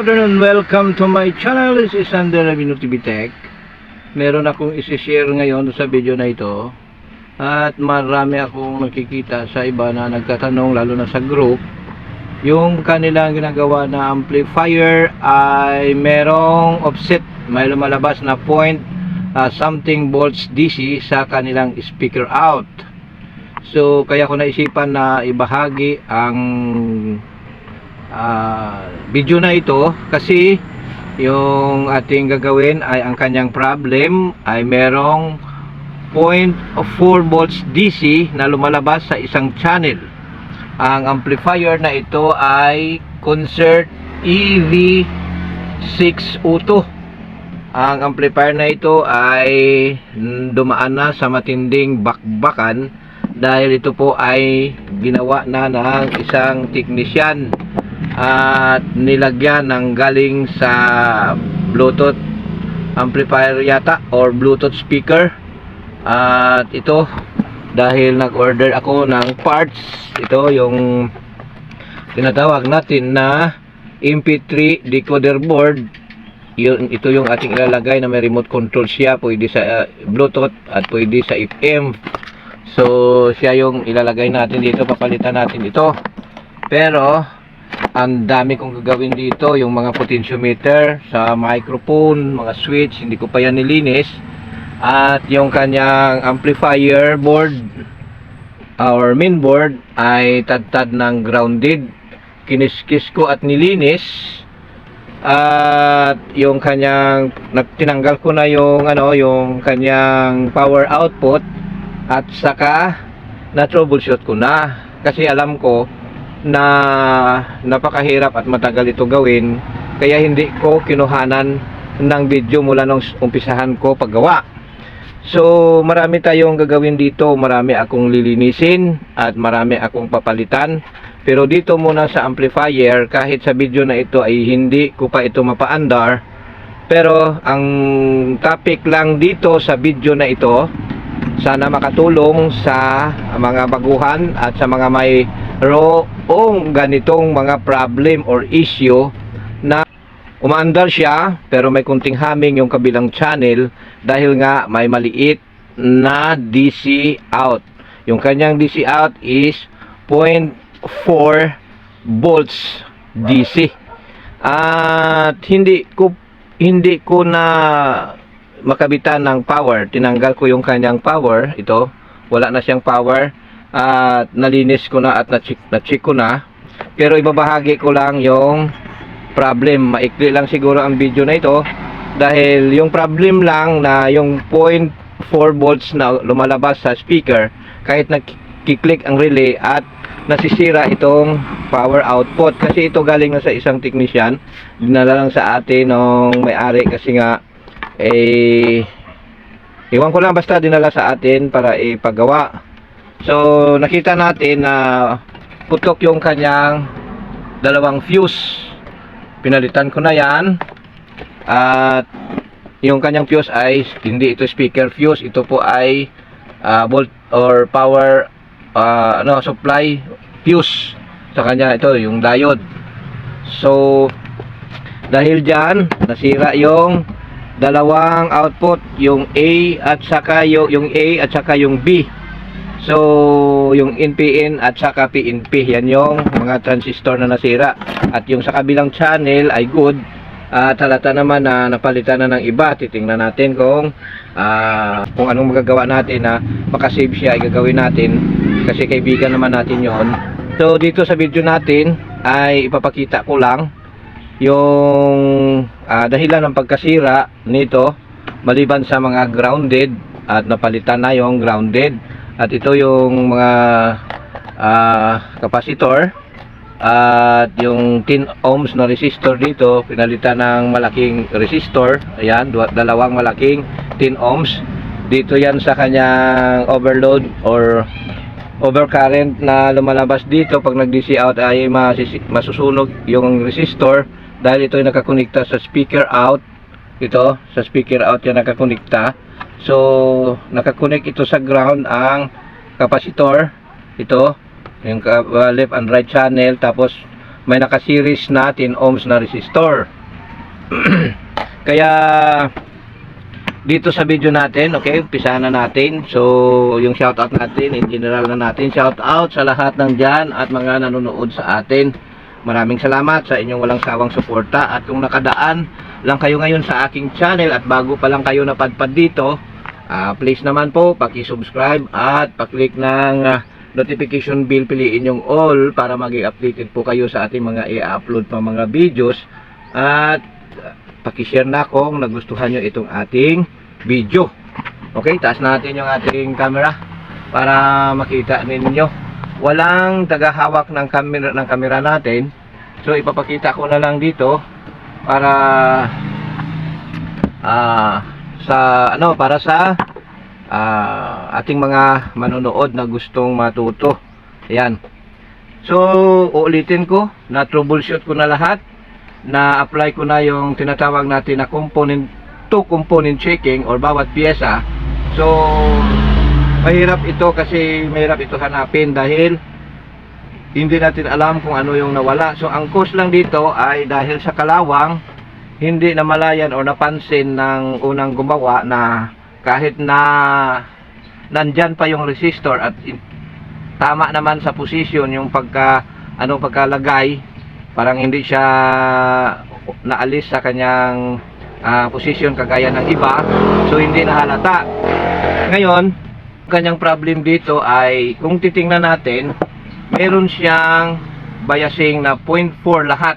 Good afternoon, welcome to my channel. This is Sander Avino TV Tech. Meron akong isi-share ngayon sa video na ito. At marami akong nakikita sa iba na nagtatanong, lalo na sa group. Yung kanilang ginagawa na amplifier ay merong offset, may lumalabas na point ah, something volts DC sa kanilang speaker out. So, kaya ko naisipan na ibahagi ang ah, video na ito kasi yung ating gagawin ay ang kanyang problem ay merong 0.4 volts DC na lumalabas sa isang channel. Ang amplifier na ito ay Concert E EV602. Ang amplifier na ito ay dumaan na sa matinding bakbakan dahil ito po ay ginawa na ng isang teknisyan at nilagyan ng galing sa Bluetooth amplifier yata or Bluetooth speaker. At ito dahil nag-order ako ng parts ito yung tinatawag natin na MP3 decoder board. Yun, ito yung ating ilalagay na may remote control siya. Pwede sa uh, Bluetooth at pwede sa FM so siya yung ilalagay natin dito. Papalitan natin ito. Pero ang dami kong gagawin dito yung mga potentiometer sa microphone mga switch hindi ko pa yan nilinis. At yung kanyang amplifier board our main board ay tadtad ng grounded. Kiniskis ko at nilinis. At yung kanyang tinanggal ko na yung ano yung kanyang power output. At saka na troubleshoot ko na. Kasi alam ko na napakahirap at matagal ito gawin kaya hindi ko kinuhanan ng video mula nung umpisahan ko paggawa. So marami tayong gagawin dito. Marami akong lilinisin at marami akong papalitan. Pero dito muna sa amplifier kahit sa video na ito ay hindi ko pa ito mapaandar. Pero ang topic lang dito sa video na ito sana makatulong sa mga baguhan at sa mga may roong ganitong mga problem or issue na umaandar siya pero may kunting haming yung kabilang channel dahil nga may maliit na DC out. Yung kanyang DC out is 0.4 volts DC. At hindi ko hindi ko na makabitan ng power. Tinanggal ko yung kanyang power. Ito, wala na siyang power. At nalinis ko na at na-check, na-check ko na. Pero ibabahagi ko lang yung problem. Maikli lang siguro ang video na ito. Dahil yung problem lang na yung 0.4 volts na lumalabas sa speaker, kahit nagkiklik ang relay at nasisira itong power output. Kasi ito galing na sa isang technician. Dinala lang sa atin ng may-ari kasi nga eh iwan ko lang basta dinala sa atin para ipagawa. So nakita natin na putok yung kanyang dalawang fuse. Pinalitan ko na yan. At yung kanyang fuse ay hindi ito speaker fuse ito po ay ah, volt or power ah, ano supply fuse. Sa kanya ito yung diode. So dahil dyan nasira yung dalawang output yung A at saka yung, yung A at saka yung B. So yung NPN at saka PNP yan yung mga transistor na nasira. At yung sa kabilang channel ay good. At halata naman na napalitan na ng iba. Titingnan natin kung ah, kung anong magagawa natin na makasave siya ay gagawin natin. Kasi kaibigan naman natin yon so dito sa video natin ay ipapakita ko lang yung ah, dahilan ng pagkasira nito maliban sa mga grounded at napalitan na yung grounded at ito yung mga ah, capacitor at yung 10 ohms na resistor dito pinalitan ng malaking resistor ayan dalawang malaking 10 ohms. Dito yan sa kanyang overload or overcurrent na lumalabas dito. Pag nag-DC out ay masusunog yung resistor dahil ito ay nakakonekta sa speaker out ito sa speaker out yan nakakonekta so nakakonect ito sa ground ang capacitor ito yung uh, left and right channel tapos may naka-series na 10 ohms na resistor. Kaya dito sa video natin, okay, umpisa na natin. So, yung shoutout natin, in general na natin, shoutout sa lahat ng dyan at mga nanonood sa atin. Maraming salamat sa inyong walang sawang suporta at kung nakadaan lang kayo ngayon sa aking channel at bago pa lang kayo napadpad dito, ah, please naman po paki-subscribe at pa-click ng ah, notification bell piliin yung all para maging updated po kayo sa ating mga i-upload pa mga videos at paki-share na kung nagustuhan nyo itong ating video. Okay, taas natin yung ating camera para makita ninyo. Walang tagahawak ng camera ng camera natin. So ipapakita ko na lang dito para ah sa ano para sa ah, ating mga manonood na gustong matuto. Ayan. So, uulitin ko, na troubleshoot ko na lahat, na apply ko na yung tinatawag natin na component to component checking or bawat pyesa. So, mahirap ito kasi mahirap ito hanapin dahil hindi natin alam kung ano yung nawala. So, ang cause lang dito ay dahil sa kalawang, hindi namalayan o napansin ng unang gumawa na kahit na nandyan pa yung resistor at tama naman sa position yung pagka ano pagkalagay parang hindi siya naalis sa kanyang ah, position kagaya ng iba so hindi nahalata ngayon kanyang problem dito ay kung titingnan natin meron siyang biasing na 0.4 lahat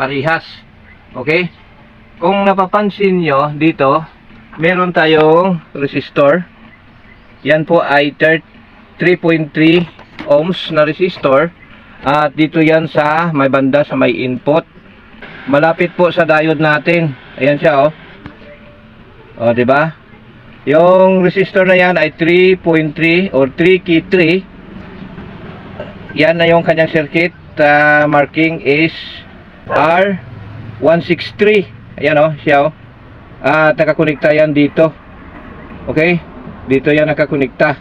parihas okay? Kung napapansin nyo dito meron tayong resistor. Yan po ay 3 3.3 ohms na resistor. At dito yan sa may banda sa may input. Malapit po sa diode natin. Ayan siya oh. O di ba yung resistor na yan ay 3.3 or 3 key 3 yan na yung kanyang circuit ah, marking is R163 ayan o siya o at nakakonekta yan dito. Okay? Dito yan nakakonekta.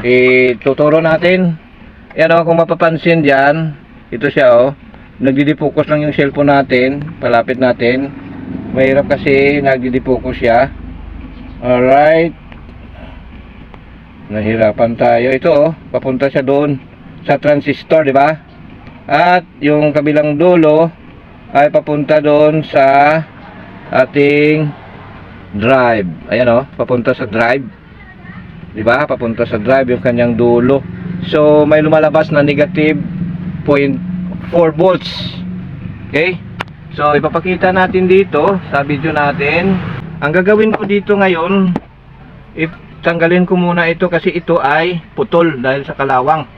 Eh tuturo natin. Yan o kung mapapansin dyan ito siya o nagdidifocus lang yung cellphone natin palapit natin. Mahirap kasi nagdidifocus siya alright. Nahirapan tayo. Ito o papunta siya doon sa transistor di ba? At yung kabilang dulo ay papunta doon sa ating drive. Ayan o papunta sa drive. Di ba? Papunta sa drive yung kanyang dulo. So may lumalabas na negative 0.4 volts. Okay? So ipapakita natin dito sa video natin ang gagawin ko dito ngayon if tanggalin ko muna ito kasi ito ay putol dahil sa kalawang.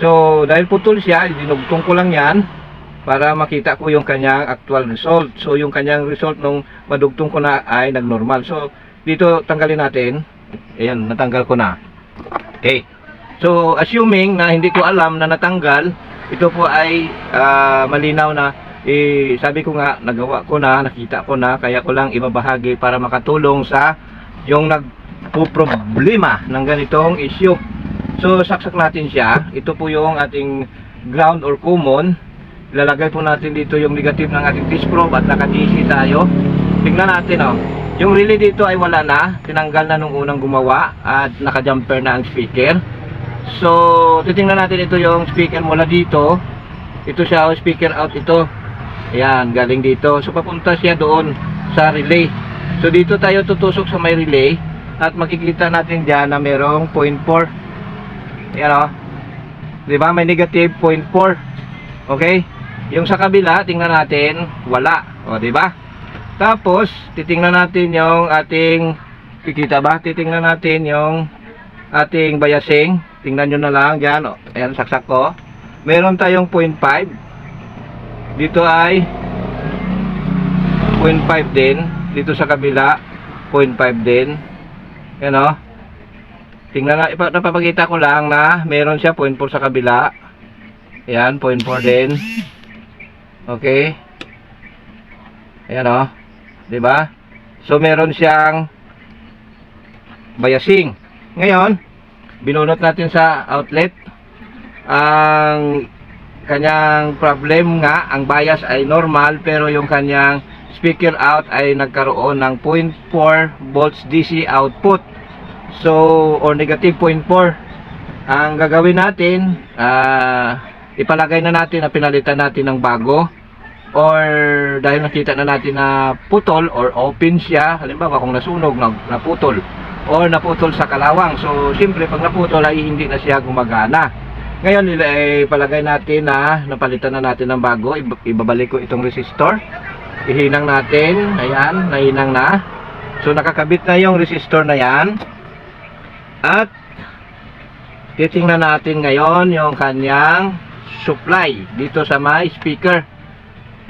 So dahil putol siya dinugtong ko lang yan para makita ko yung kanyang actual result. So yung kanyang result nung madugtong ko na ay nagnormal. So dito tanggalin natin. Ayan natanggal ko na. Okay. So assuming na hindi ko alam na natanggal ito po ay ah, malinaw na eh, sabi ko nga nagawa ko na nakita ko na kaya ko lang ibabahagi para makatulong sa yung nagpo-problema ng ganitong issue. So saksak natin siya. Ito po yung ating ground or common. Ilalagay po natin dito yung negative ng ating disc probe at naka-DC tayo. Tingnan natin oh. Yung relay dito ay wala na. Tinanggal na nung unang gumawa at naka-jumper na ang speaker. So titingnan natin ito yung speaker mula dito. Ito siya oh, speaker out ito ayan galing dito so papunta siya doon sa relay so dito tayo tutusok sa may relay at makikita natin dyan na merong 0.4 ayan oh di ba may negative 0.4 okay yung sa kabila, tingnan natin, wala. O, di ba? Tapos, titingnan natin yung ating, kikita ba? Titingnan natin yung ating biasing. Tingnan nyo na lang, dyan. O, ayan, saksak ko. Meron tayong 0.5. Dito ay 0.5 din. Dito sa kabila, 0.5 din. Yan o. Tingnan na, napapakita ko lang na meron siya 0.4 sa kabila. Yan, 0.4 din. Okay. Ayan o. Di ba? So, meron siyang biasing. Ngayon, binunot natin sa outlet. Ang kanyang problem nga, ang bias ay normal pero yung kanyang speaker out ay nagkaroon ng 0.4 volts DC output. So, or negative 0.4. Ang gagawin natin, ah, ipalagay na natin na pinalitan natin ng bago or dahil nakita na natin na putol or open siya, halimbawa kung nasunog, na, naputol or naputol sa kalawang. So, siyempre pag naputol ay hindi na siya gumagana. Ngayon, eh, palagay natin na napalitan na natin ng bago. Iba- Ibabalik ko itong resistor. Ihinang natin. Ayan, nahinang na. So, nakakabit na yung resistor na yan. At, titingnan natin ngayon yung kanyang supply dito sa my speaker.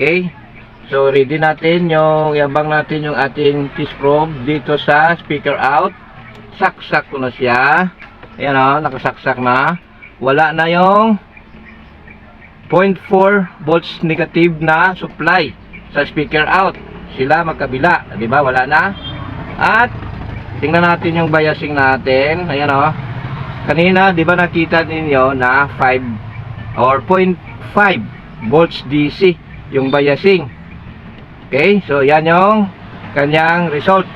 Okay? So, ready natin yung, yabang natin yung ating test probe dito sa speaker out. Saksak ko na siya. Ayan o, nakasaksak na. Wala na yung 0.4 volts negative na supply sa speaker out. Sila magkabila. Di ba? Wala na. At, tingnan natin yung biasing natin. Ayan o. Kanina, di ba nakita ninyo na 5 or 0.5 volts DC yung biasing. Okay, so yan yung kanyang result.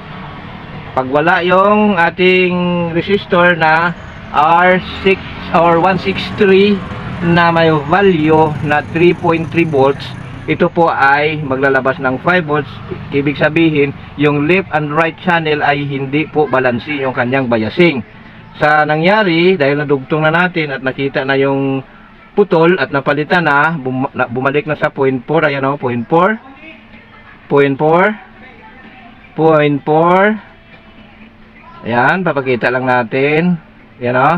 Pag wala yung ating resistor na R6 or 163 na may value na 3.3 volts, ito po ay maglalabas ng 5 volts. Ibig sabihin, yung left and right channel ay hindi po balansi yung kanyang biasing. Sa nangyari, dahil nadugtong na natin at nakita na yung putol at napalitan na, bum- bumalik na sa 0.4, ayan o, 0.4, 0.4, 0.4, ayan, papakita lang natin, ayan o,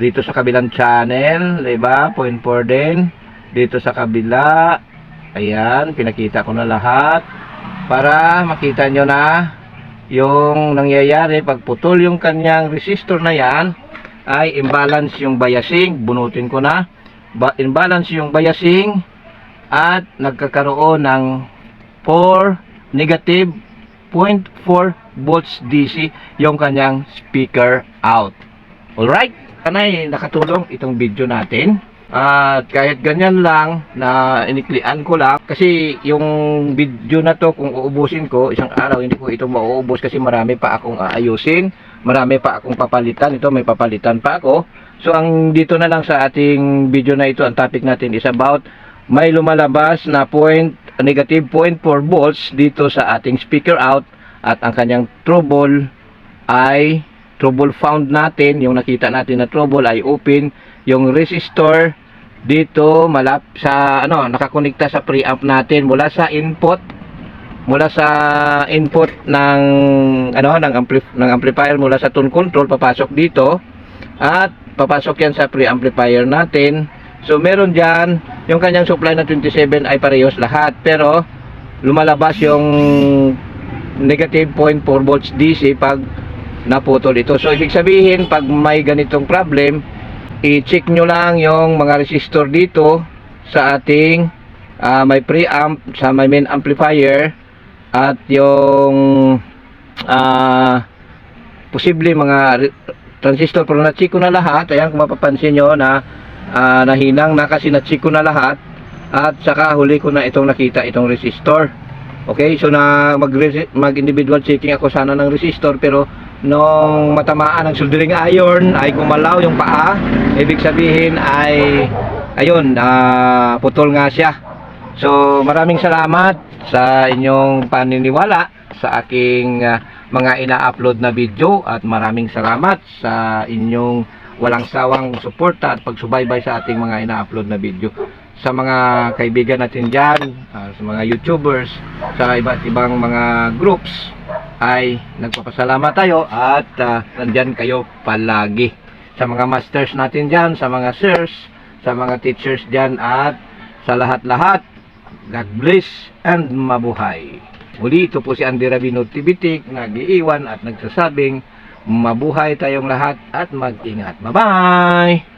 dito sa kabilang channel, diba, 0.4 din, dito sa kabila, ayan, pinakita ko na lahat, para makita nyo na, yung nangyayari pag putol yung kanyang resistor na yan ay imbalance yung biasing. Bunutin ko na. Ba imbalance yung biasing at nagkakaroon ng 4 negative 0.4 volts DC yung kanyang speaker out alright kanay nakatulong itong video natin. At kahit ganyan lang na iniklian ko lang kasi yung video na to kung uubusin ko isang araw hindi ko ito mauubos kasi marami pa akong aayusin marami pa akong papalitan. Ito may papalitan pa ako. So ang dito na lang sa ating video na ito ang topic natin is about may lumalabas na point negative 0.4 volts dito sa ating speaker out at ang kanyang trouble ay trouble found natin yung nakita natin na trouble ay open. Yung resistor dito malap sa ano nakakonekta sa preamp natin mula sa input mula sa input ng ano ng ampli- ng amplifier mula sa tone control papasok dito. At papasok yan sa preamplifier natin. So meron diyan yung kanyang supply na 27 ay parehas lahat. Pero lumalabas yung negative 0.4 volts DC pag naputol ito. So ibig sabihin pag may ganitong problem i-check nyo lang yung mga resistor dito sa ating ah, may preamp sa may main amplifier at yung ah, posible mga transistor. Pero na-check ko na lahat. Ayan kung mapapansin nyo na ah, nahinang na kasi na-check ko na lahat. At saka huli ko na itong nakita itong resistor. Okay? So na mag, mag individual checking ako sana ng resistor pero nung matamaan ng soldering iron ay gumalaw yung paa. Ibig sabihin ay ayun ah, putol nga siya. So maraming salamat sa inyong paniniwala sa aking ah, mga ina-upload na video at maraming salamat sa inyong walang sawang suporta at pagsubaybay sa ating mga ina-upload na video. Sa mga kaibigan natin dyan, ah, sa mga YouTubers, sa iba't ibang mga groups, ay nagpapasalamat tayo at ah, nandyan kayo palagi. Sa mga masters natin dyan, sa mga sirs, sa mga teachers dyan at sa lahat-lahat, God bless and mabuhay. Muli ito po si Andy Rabino Tibitik, nag-iiwan at nagsasabing, mabuhay tayong lahat at mag-ingat. Bye-bye!